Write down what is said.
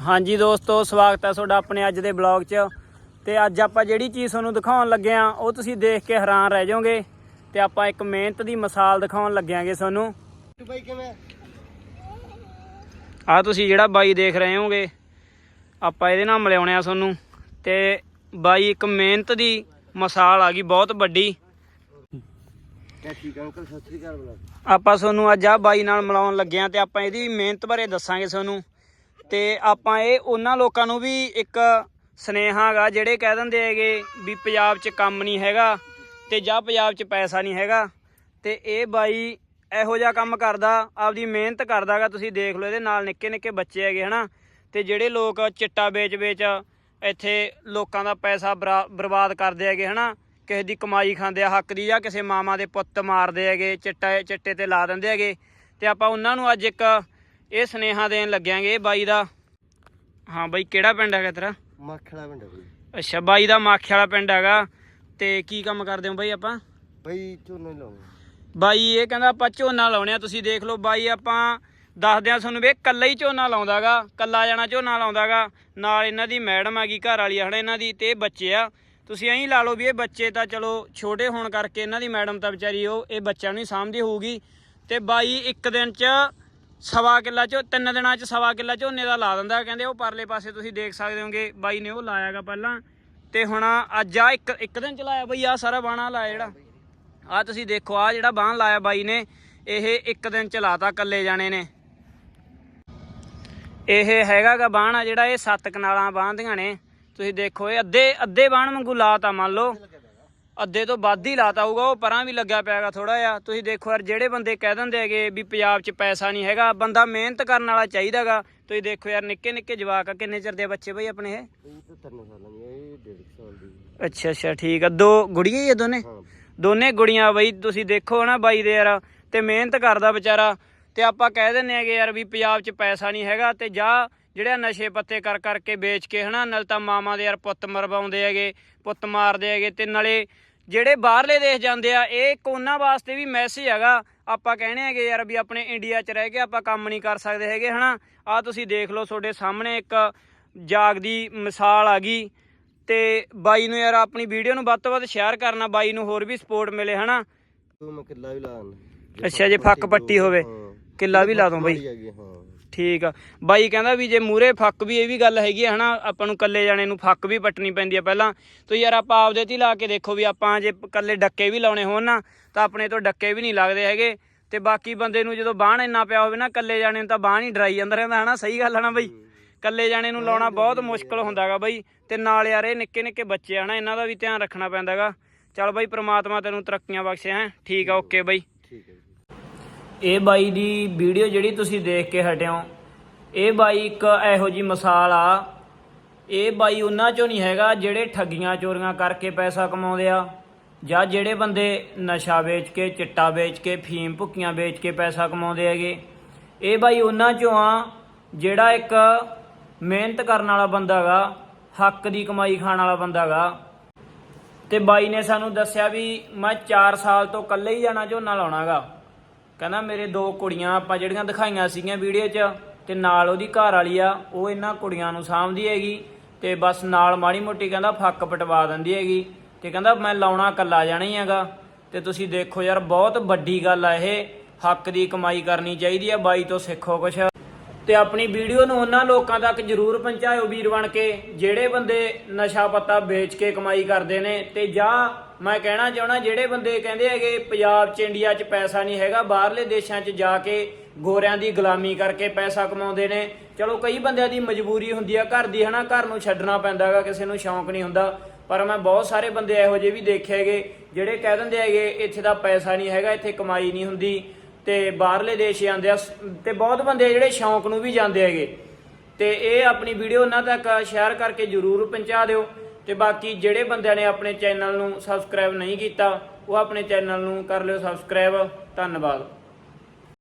ਹਾਂਜੀ ਦੋਸਤੋ, ਸਵਾਗਤ ਹੈ ਤੁਹਾਡਾ ਆਪਣੇ ਅੱਜ ਦੇ ਬਲੌਗ 'ਚ। ਤੇ ਅੱਜ ਆਪਾਂ ਜਿਹੜੀ ਚੀਜ਼ ਤੁਹਾਨੂੰ ਦਿਖਾਉਣ ਲੱਗੇ ਆ ਉਹ ਤੁਸੀਂ ਦੇਖ ਕੇ ਹੈਰਾਨ ਰਹਿ ਜਾਓਗੇ। ਤੇ ਆਪਾਂ ਇੱਕ ਮਿਹਨਤ ਦੀ ਮਿਸਾਲ ਦਿਖਾਉਣ ਲੱਗਿਆਂਗੇ ਤੁਹਾਨੂੰ। ਤੂੰ ਬਾਈ ਕਿਵੇਂ ਆ ਤੁਸੀਂ ਜਿਹੜਾ ਬਾਈ ਦੇਖ ਰਹੇ ਹੋਗੇ, ਆਪਾਂ ਇਹਦੇ ਨਾਲ ਮਿਲਾਉਣੇ ਆ ਤੁਹਾਨੂੰ। ਤੇ ਬਾਈ ਇੱਕ ਮਿਹਨਤ ਦੀ ਮਿਸਾਲ ਆ ਗਈ, ਬਹੁਤ ਵੱਡੀ। ਸਤਿ ਸ੍ਰੀ ਅਕਾਲ ਆਪਾਂ ਤੁਹਾਨੂੰ ਅੱਜ ਆ ਬਾਈ ਨਾਲ ਮਿਲਾਉਣ ਲੱਗੇ ਆ ਤੇ ਆਪਾਂ ਇਹਦੀ ਮਿਹਨਤ ਬਾਰੇ ਦੱਸਾਂਗੇ ਤੁਹਾਨੂੰ। ਤੇ ਆਪਾਂ ਇਹ ਉਹਨਾਂ ਲੋਕਾਂ ਨੂੰ ਵੀ ਇੱਕ ਸਨੇਹਾ ਹੈਗਾ, ਜਿਹੜੇ ਕਹਿ ਦਿੰਦੇ ਹੈਗੇ ਵੀ ਪੰਜਾਬ 'ਚ ਕੰਮ ਨਹੀਂ ਹੈਗਾ ਤੇ ਜਾਂ ਪੰਜਾਬ 'ਚ ਪੈਸਾ ਨਹੀਂ ਹੈਗਾ। ਤੇ ਇਹ ਬਾਈ ਇਹੋ ਜਿਹਾ ਕੰਮ ਕਰਦਾ, ਆਪਦੀ ਮਿਹਨਤ ਕਰਦਾਗਾ, ਤੁਸੀਂ ਦੇਖ ਲਓ ਇਹਦੇ ਨਾਲ ਨਿੱਕੇ ਨਿੱਕੇ ਬੱਚੇ ਹੈਗੇ, ਹਨਾ। ਤੇ ਜਿਹੜੇ ਲੋਕ ਚਿੱਟਾ ਵੇਚ ਵੇਚ ਇੱਥੇ ਲੋਕਾਂ ਦਾ ਪੈਸਾ ਬਰਾ- ਬਰਬਾਦ ਕਰਦੇ ਹੈਗੇ, ਹਨਾ। ਕਿਸੇ ਦੀ ਕਮਾਈ ਖਾਂਦੇ ਆ, ਹੱਕ ਦੀ, ਜਾਂ ਕਿਸੇ ਮਾਮਾ ਦੇ ਪੁੱਤ ਮਾਰਦੇ ਹੈਗੇ, ਚਿੱਟਾ, ਚਿੱਟੇ ਤੇ ਲਾ ਦਿੰਦੇ ਹੈਗੇ। ਤੇ ਆਪਾਂ ਉਹਨਾਂ ਨੂੰ ਅੱਜ ਇੱਕ ਇਹ ਸਨੇਹਾ ਦੇਣ ਲੱਗਿਆਂਗੇ ਬਾਈ ਦਾ। ਹਾਂ ਬਾਈ ਕਿਹੜਾ ਪਿੰਡ ਹੈਗਾ ਤੇਰਾ? ਮੱਖੜਾ ਪਿੰਡ ਆ ਬਈ। ਅੱਛਾ ਬਾਈ ਦਾ ਮਾਖੇ ਵਾਲਾ ਪਿੰਡ ਹੈਗਾ। ਤੇ ਕੀ ਕੰਮ ਕਰਦੇ ਹੋ ਬਾਈ ਆਪਾਂ? ਬਈ ਝੋਨੇ ਲਾਉਂਦੇ ਬਾਈ ਇਹ ਕਹਿੰਦਾ ਆਪਾਂ ਝੋਨਾ ਲਾਉਣੇ ਆ ਤੁਸੀਂ ਦੇਖ ਲਓ ਬਾਈ ਆਪਾਂ ਦੱਸਦੇ ਆ ਤੁਹਾਨੂੰ ਵੀ ਇਹ ਕੱਲਾ ਹੀ ਝੋਨਾ ਲਾਉਂਦਾਗਾ ਕੱਲਾ ਜਾਣਾ ਝੋਨਾ ਲਾਉਂਦਾਗਾ। ਨਾਲ ਇਹਨਾਂ ਦੀ ਮੈਡਮ ਹੈਗੀ ਘਰ ਵਾਲੀ ਹਨਾ ਇਹਨਾਂ ਦੀ ਤੇ ਇਹ ਬੱਚੇ ਆ। ਤੁਸੀਂ ਐਂ ਲਾ ਲਓ ਵੀ ਇਹ ਬੱਚੇ ਤਾਂ ਚਲੋ ਛੋਟੇ ਹੋਣ ਕਰਕੇ ਇਹਨਾਂ ਦੀ ਮੈਡਮ ਤਾਂ ਵਿਚਾਰੀ ਉਹ ਇਹ ਬੱਚਿਆਂ ਨੂੰ ਹੀ ਸਾਂਭਦੀ ਹੋਊਗੀ। ਤੇ ਬਾਈ ਇੱਕ ਦਿਨ 'ਚ ਸਵਾ ਕਿੱਲਾ ਚੋ, ਤਿੰਨ ਦਿਨਾਂ 'ਚ ਸਵਾ ਕਿੱਲਾ ਝੋਨੇ ਦਾ ਲਾ ਦਿੰਦਾ, ਕਹਿੰਦੇ ਉਹ ਪਰਲੇ ਪਾਸੇ ਤੁਸੀਂ ਦੇਖ ਸਕਦੇ ਹੋਗੇ, ਬਾਈ ਨੇ ਉਹ ਲਾਇਆਗਾ ਪਹਿਲਾਂ। ਤੇ ਹੁਣ ਅੱਜ ਆ ਇੱਕ ਇੱਕ ਦਿਨ ਚ ਲਾਇਆ ਬਈ, ਆ ਸਾਰਾ ਬਾਣਾ ਲਾਇਆ ਜਿਹੜਾ। ਆ ਤੁਸੀਂ ਦੇਖੋ, ਆ ਜਿਹੜਾ ਬਾਣ ਲਾਇਆ ਬਾਈ ਨੇ, ਇਹ ਇੱਕ ਦਿਨ ਚ ਲਾਤਾ ਕੱਲੇ ਜਾਣੇ ਨੇ। ਇਹ ਹੈਗਾਗਾ ਬਾਣ ਆ ਜਿਹੜਾ, ਇਹ ਸੱਤ ਕਨਾਲਾਂ ਬਾਂਹਦੀਆਂ ਨੇ। ਤੁਸੀਂ ਦੇਖੋ, ਇਹ ਅੱਧੇ ਅੱਧੇ ਬਾਣ ਵਾਂਗੂ ਲਾਤਾ, ਮੰਨ ਲਓ। ਅੱਧੇ ਤੋਂ ਵੱਧ ਹੀ ਲਾਤਾ ਹੋਊਗਾ ਉਹ ਪਰਾਂ ਵੀ ਲੱਗਿਆ ਪਿਆਗਾ ਥੋੜਾ ਜਿਹਾ। ਤੁਸੀਂ ਦੇਖੋ ਯਾਰ ਜਿਹੜੇ ਬੰਦੇ ਕਹਿ ਦਿੰਦੇ ਹੈਗੇ ਵੀ ਪੰਜਾਬ 'ਚ ਪੈਸਾ ਨਹੀਂ ਹੈਗਾ ਬੰਦਾ ਮਿਹਨਤ ਕਰਨ ਵਾਲਾ ਚਾਹੀਦਾਗਾ। ਤੁਸੀਂ ਦੇਖੋ ਯਾਰ ਨਿੱਕੇ ਨਿੱਕੇ ਜਵਾਕ ਆ ਕਿੰਨੇ ਚਿਰ ਦੇ ਬੱਚੇ ਬਈ ਆਪਣੇ ਇਹ? ਅੱਛਾ ਅੱਛਾ ਠੀਕ ਆ। ਦੋ ਗੁੜੀਆਂ ਹੀ ਆ ਦੋਨੇ? ਦੋਨੇ ਗੁੜੀਆਂ ਬਈ ਤੁਸੀਂ ਦੇਖੋ ਨਾ ਬਾਈ ਦੇ ਯਾਰ ਤੇ ਮਿਹਨਤ ਕਰਦਾ ਵਿਚਾਰਾ। ਤੇ ਆਪਾਂ ਕਹਿ ਦਿੰਨੇ ਆਗੇ ਯਾਰ ਵੀ ਪੰਜਾਬ 'ਚ ਪੈਸਾ ਨਹੀਂ ਹੈਗਾ ਤੇ ਜਾ ਜਿਹੜਾ ਨਸ਼ੇ ਪੱਤੇ ਕਰ ਕਰਕੇ ਵੇਚ ਕੇ ਹਨਾ ਨਾਲ ਤਾਂ ਮਾਮਾ ਦੇ ਯਾਰ ਪੁੱਤ ਮਰਵਾਉਂਦੇ ਹੈਗੇ ਪੁੱਤ ਮਾਰਦੇ ਹੈਗੇ ਤੇ ਨਾਲੇ ਜਿਹੜੇ ਬਾਹਰਲੇ ਦੇਸ਼ ਜਾਂਦੇ ਆ ਇਹ ਉਹਨਾਂ ਵਾਸਤੇ ਵੀ ਮੈਸੇਜ ਹੈਗਾ। ਆਪਾਂ ਕਹਿਣੇ ਹੈਗੇ ਯਾਰ ਵੀ ਆਪਣੇ ਇੰਡੀਆ 'ਚ ਰਹਿ ਕੇ ਆਪਾਂ ਕੰਮ ਨਹੀਂ ਕਰ ਸਕਦੇ ਹੈਗੇ ਹਨਾ? ਆ ਤੁਸੀਂ ਦੇਖ ਲਓ ਤੁਹਾਡੇ ਸਾਹਮਣੇ ਇੱਕ ਜਾਗਦੀ ਮਿਸਾਲ ਆ ਗਈ। ਤੇ ਬਾਈ ਨੂੰ ਯਾਰ ਆਪਣੀ ਵੀਡੀਓ ਨੂੰ ਵੱਧ ਤੋਂ ਵੱਧ ਸ਼ੇਅਰ ਕਰਨਾ ਬਾਈ ਨੂੰ ਹੋਰ ਵੀ ਸਪੋਰਟ ਮਿਲੇ ਹਨਾ? ਤੂੰ ਮੈਂ ਕਿੱਲਾ ਵੀ ਲਾ ਦਿੰਦਾ। ਅੱਛਾ ਜੇ ਫੱਕ ਪੱਟੀ ਹੋਵੇ ਕਿੱਲਾ ਵੀ ਲਾ ਦੋ ਬਾਈ। ਠੀਕ ਆ। ਬਾਈ ਕਹਿੰਦਾ ਵੀ ਜੇ ਮੂਰੇ ਫੱਕ ਵੀ ਇਹ ਵੀ ਗੱਲ ਹੈਗੀ ਆ, ਹਨਾ, ਆਪਾਂ ਨੂੰ ਕੱਲੇ ਜਾਣੇ ਨੂੰ ਫੱਕ ਵੀ ਪੱਟਣੀ ਪੈਂਦੀ ਆ ਪਹਿਲਾਂ। ਤੋ ਯਾਰ ਆਪਾਂ ਆਪਦੇ ਤੇ ਹੀ ਲਾ ਕੇ ਦੇਖੋ ਵੀ ਆਪਾਂ ਜੇ ਕੱਲੇ ਡੱਕੇ ਵੀ ਲਾਉਣੇ ਹੋਣ ਨਾ, ਤਾਂ ਆਪਣੇ ਤੋਂ ਡੱਕੇ ਵੀ ਨਹੀਂ ਲੱਗਦੇ ਹੈਗੇ। ਤੇ ਬਾਕੀ ਬੰਦੇ ਨੂੰ ਜਦੋਂ ਬਾਣ ਇੰਨਾ ਪਿਆ ਹੋਵੇ ਨਾ ਕੱਲੇ ਜਾਣੇ ਨੂੰ ਤਾਂ ਬਾਣ ਹੀ ਡਰਾਈ ਜਾਂਦਾ ਰਹਿੰਦਾ, ਹਨਾ, ਸਹੀ ਗੱਲ ਹੈ ਨਾ ਬਾਈ? ਕੱਲੇ ਜਾਣੇ ਨੂੰ ਲਾਉਣਾ ਬਹੁਤ ਮੁਸ਼ਕਲ ਹੁੰਦਾਗਾ ਬਈ। ਤੇ ਨਾਲ ਯਾਰ ਇਹ ਨਿੱਕੇ ਨਿੱਕੇ ਬੱਚੇ ਆ ਨਾ, ਇਹਨਾਂ ਦਾ ਵੀ ਧਿਆਨ ਰੱਖਣਾ ਪੈਂਦਾਗਾ। ਚੱਲ ਬਾਈ, ਪ੍ਰਮਾਤਮਾ ਤੈਨੂੰ ਤਰੱਕੀਆਂ ਬਖਸ਼ੇ, ਹੈ। ਠੀਕ ਆ, ਓਕੇ ਬਾਈ। ਠੀਕ ਹੈ ਇਹ ਬਾਈ ਦੀ ਵੀਡੀਓ ਜਿਹੜੀ ਤੁਸੀਂ ਦੇਖ ਕੇ ਹਟਿਓ ਇਹ ਬਾਈ ਇੱਕ ਇਹੋ ਜੀ ਮਿਸਾਲ ਆ। ਇਹ ਬਾਈ ਉਹਨਾਂ ਚੋਂ ਨਹੀਂ ਹੈਗਾ ਜਿਹੜੇ ਠੱਗੀਆਂ ਚੋਰੀਆਂ ਕਰਕੇ ਪੈਸਾ ਕਮਾਉਂਦੇ ਆ, ਜਾਂ ਜਿਹੜੇ ਬੰਦੇ ਨਸ਼ਾ ਵੇਚ ਕੇ, ਚਿੱਟਾ ਵੇਚ ਕੇ, ਫੀਮ ਭੁੱਕੀਆਂ ਵੇਚ ਕੇ ਪੈਸਾ ਕਮਾਉਂਦੇ ਹੈਗੇ। ਇਹ ਬਾਈ ਉਹਨਾਂ ਚੋਂ ਆ ਜਿਹੜਾ ਇੱਕ ਮਿਹਨਤ ਕਰਨ ਵਾਲਾ ਬੰਦਾ ਗਾ ਹੱਕ ਦੀ ਕਮਾਈ ਖਾਣ ਵਾਲਾ ਬੰਦਾ ਗਾ ਤੇ ਬਾਈ ਨੇ ਸਾਨੂੰ ਦੱਸਿਆ ਵੀ ਮੈਂ 4 ਸਾਲ ਤੋਂ ਇਕੱਲੇ ਹੀ ਜਾਣਾ, ਝੋਨਾ ਲਾਉਣਾਗਾ ਕਹਿੰਦਾ ਮੇਰੇ ਦੋ ਕੁੜੀਆਂ ਆਪਾਂ ਜਿਹੜੀਆਂ ਦਿਖਾਈਆਂ ਸੀਗੀਆਂ ਵੀਡੀਓ 'ਚ, ਤੇ ਨਾਲ ਉਹਦੀ ਘਰ ਵਾਲੀ ਆ, ਉਹ ਇਹਨਾਂ ਕੁੜੀਆਂ ਨੂੰ ਸਾਂਭਦੀ ਹੈਗੀ, ਤੇ ਬਸ ਨਾਲ ਮਾੜੀ ਮੋਟੀ ਕਹਿੰਦਾ ਫੱਕ ਪਟਵਾ ਦਿੰਦੀ ਹੈਗੀ, ਤੇ ਕਹਿੰਦਾ ਮੈਂ ਲਾਉਣਾ ਇਕੱਲਾ ਜਾਣਾ ਹੀ ਹੈਗਾ, ਤੇ ਤੁਸੀਂ ਦੇਖੋ ਯਾਰ ਬਹੁਤ ਵੱਡੀ ਗੱਲ ਆ ਇਹ, ਹੱਕ ਦੀ ਕਮਾਈ ਕਰਨੀ ਚਾਹੀਦੀ ਆ ਬਾਈ ਤੋਂ ਸਿੱਖੋ ਕੁਛ। ਤੇ ਆਪਣੀ ਵੀਡੀਓ ਨੂੰ ਉਹਨਾਂ ਲੋਕਾਂ ਤੱਕ ਜਰੂਰ ਪਹੁੰਚਾਇਓ ਵੀਰ ਬਣ ਕੇ, ਜਿਹੜੇ ਬੰਦੇ ਨਸ਼ਾ ਪੱਤਾ ਵੇਚ ਕੇ ਕਮਾਈ ਕਰਦੇ ਨੇ, ਤੇ ਜਾਂ ਮੈਂ ਕਹਿਣਾ ਚਾਹਣਾ ਜਿਹੜੇ ਬੰਦੇ ਕਹਿੰਦੇ ਹੈਗੇ ਪੰਜਾਬ 'ਚ, ਇੰਡੀਆ 'ਚ ਪੈਸਾ ਨਹੀਂ ਹੈਗਾ, ਬਾਹਰਲੇ ਦੇਸ਼ਾਂ 'ਚ ਜਾ ਕੇ ਗੋਰਿਆਂ ਦੀ ਗੁਲਾਮੀ ਕਰਕੇ ਪੈਸਾ ਕਮਾਉਂਦੇ ਨੇ। ਚਲੋ, ਕਈ ਬੰਦਿਆਂ ਦੀ ਮਜਬੂਰੀ ਹੁੰਦੀ ਆ, ਘਰ ਦੀ ਹਨਾ, ਘਰ ਨੂੰ ਛੱਡਣਾ ਪੈਂਦਾ ਹੈਗਾ, ਕਿਸੇ ਨੂੰ ਸ਼ੌਂਕ ਨਹੀਂ ਹੁੰਦਾ। ਪਰ ਮੈਂ ਬਹੁਤ ਸਾਰੇ ਬੰਦੇ ਇਹੋ ਜਿਹੇ ਵੀ ਦੇਖੇ ਹੈਗੇ, ਜਿਹੜੇ ਕਹਿ ਦਿੰਦੇ ਹੈਗੇ, ਇੱਥੇ ਦਾ ਪੈਸਾ ਨਹੀਂ ਹੈਗਾ, ਇੱਥੇ ਕਮਾਈ ਨਹੀਂ ਹੁੰਦੀ। ਤੇ ਬਾਹਰਲੇ ਦੇਸ਼ ਜਾਂਦੇ ਆ ਸ- ਤੇ ਬਹੁਤ ਬੰਦੇ ਜਿਹੜੇ ਸ਼ੌਂਕ ਨੂੰ ਵੀ ਜਾਂਦੇ ਹੈਗੇ। ਤੇ ਇਹ ਆਪਣੀ ਵੀਡੀਓ ਉਹਨਾਂ ਤੱਕ ਸ਼ੇਅਰ ਕਰਕੇ ਜਰੂਰ ਪਹੁੰਚਾ ਦਿਓ। ਤੇ ਬਾਕੀ ਜਿਹੜੇ ਬੰਦਿਆਂ ਨੇ ਆਪਣੇ ਚੈਨਲ ਨੂੰ ਸਬਸਕ੍ਰਾਈਬ ਨਹੀਂ ਕੀਤਾ, ਉਹ ਆਪਣੇ ਚੈਨਲ ਨੂੰ ਕਰ ਲਿਓ ਸਬਸਕ੍ਰਾਈਬ। ਧੰਨਵਾਦ।